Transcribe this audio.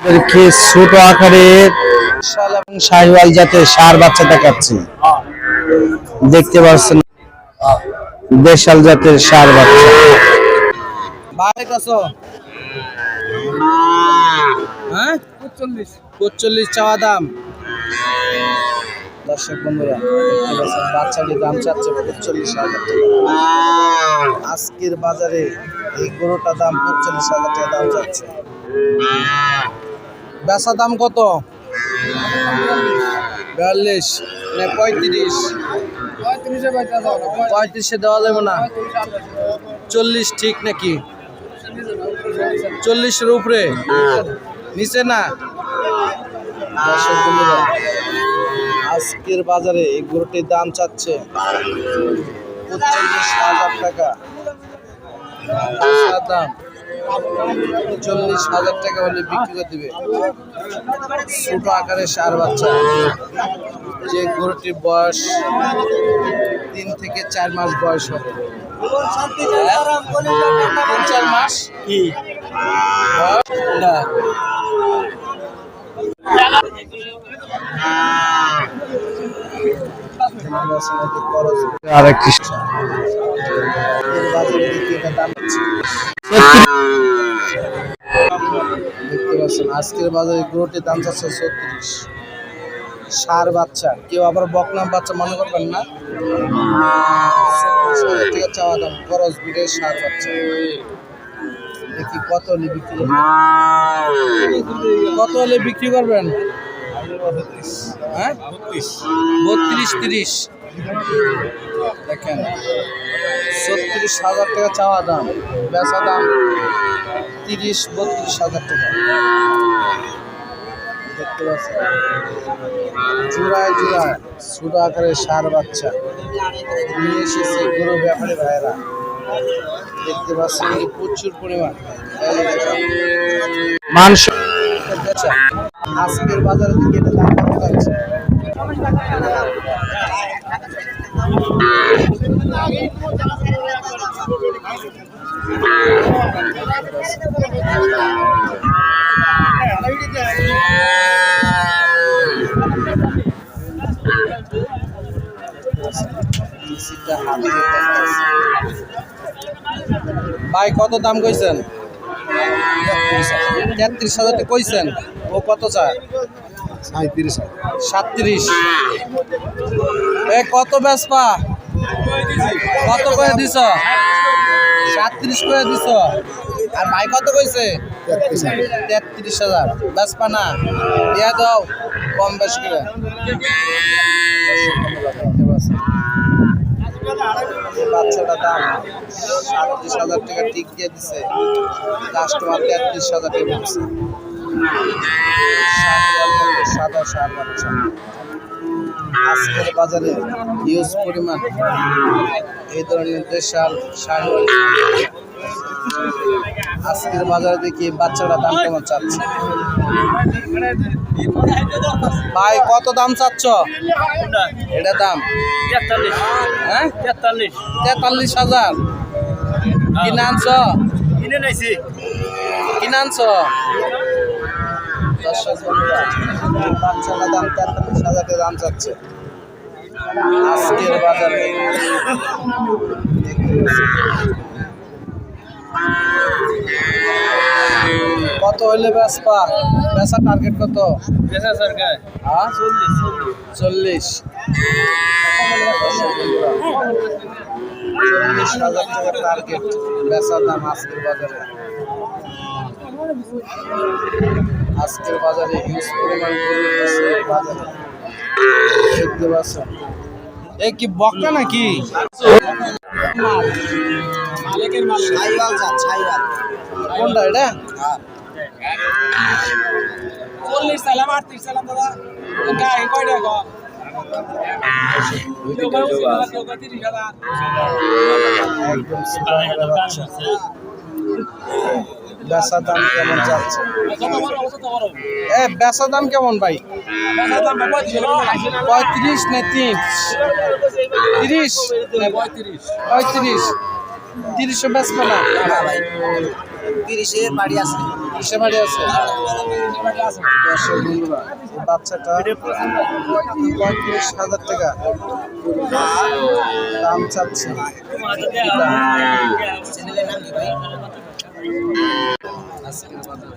কি ছোট আকারের বিশাল এবং শাহিওয়াল জাতের সার বাচ্চা দেখাচ্ছি। দেখতে পাচ্ছেন, দেশাল জাতের সার বাচ্চা। হ্যাঁ? পঁচল্লিশ পঁচল্লিশ চাওয়া দাম। দর্শক বন্ধুরা বাচ্চাটির দাম চাচ্ছে পঁচল্লিশ হাজার টাকা। আজকের বাজারে এই গরুটার দাম পঁচল্লিশ হাজার টাকা দাম চাচ্ছে। বেচা দাম কত? বিয়াল্লিশ না পঁয়ত্রিশ। পঁয়ত্রিশে দেওয়া যাবে না। চল্লিশ ঠিক নাকি? চল্লিশের উপরে? নিচে না? আজকের বাজারে এই গরুটির দাম চাচ্ছে পঁচল্লিশ হাজার টাকা। দাম চল্লিশ হাজার টাকা হলে বিক্রি করে দিবে। ছোট আকারের সার বাচ্চা যে গরুটির বয়স তিন থেকে চার মাস বয়স হবে। তিন চার মাস? কি? না। আর একটি দাম হচ্ছে দেখতে পাচ্ছেন আজকের বাজারে গরুটির দাম চাচ্ছে ছত্রিশ। সার বাচ্চা কেউ আবার বকনাম বাচ্চা মনে করবেন না? হাজার চাওয়া দাম খরচ বিটের সার বাচ্চা। দেখি কত হলে বিক্রি কত হলে বিক্রি করবেন? হ্যাঁ? বত্রিশ তিরিশ। দেখেন ছত্রিশ হাজার টাকা চাওয়া দাম বেচা দাম তিরিশ বত্রিশ হাজার টাকা। দেখতে পাচ্ছেন? জোড়ায় জোড়ায় ছোট আকারের সার বাচ্চা নিয়ে এসেছে গরু ব্যাপারী ভাইয়েরা। দেখতে পাচ্ছেন প্রচুর পরিমাণ। মাংস আজকের বাজারে দিকে দাম কত ভাই কত দাম কইছেন? তেত্রিশ হাজার। কইছেন? ও কত চায়? সাঁত্রিশ। সাতত্রিশ এ কত বেসপা কত করে দিছ? সাতত্রিশ করে দিছ। আর ভাই কত কইছে? তেত্রিশ হাজার। বেসপা না। দিয়া দাও কম বেশ করে। বাচ্চাটা দাম সাতত্রিশ হাজার টাকা ঠিক দিয়ে দিছে। কাস্টমার তেত্রিশ হাজার টাকা সাদা সার আজকের বাজারে ইউজ পরিমাণ এই ধরনের দেশাল সার আজকের বাজারে দেখি বাচ্চারা দাম কেমন চাচ্ছে? ভাই কত দাম চাচ্ছ? এটা দাম। হ্যাঁ? তেতাল্লিশ হাজার। কিনে আনছ? কিনে আনছ? দাম তেতাল্লিশ হাজার টাকা দাম চাচ্ছে আজকের বাজারে কত হইলে বেচপা বেচা টার্গেট কত? হ্যাঁ? চল্লিশ। চল্লিশ হাজার টাকা টার্গেট বেচার দাম আজকের বাজারে। আজকের বাজারে হিউজ পরিমাণ দেখতে পাচ্ছেন এ কি বক্কা নাকি? কোনটা এটা? চল্লিশ সালাম আটত্রিশ সালাম দাদা। গায়ে। একদম বেচার দাম কেমন যাচ্ছে। এ বেচার দাম কেমন ভাই? পঁয়ত্রিশ না তিরিশ? তিরিশ? পঁয়ত্রিশ। তিরিশে বেচবে না? তিরিশে বাড়ি আছে। তিরিশে আছে বাচ্চাটা পঁয়ত্রিশ হাজার টাকা দাম চাচ্ছে। আজকের বাজার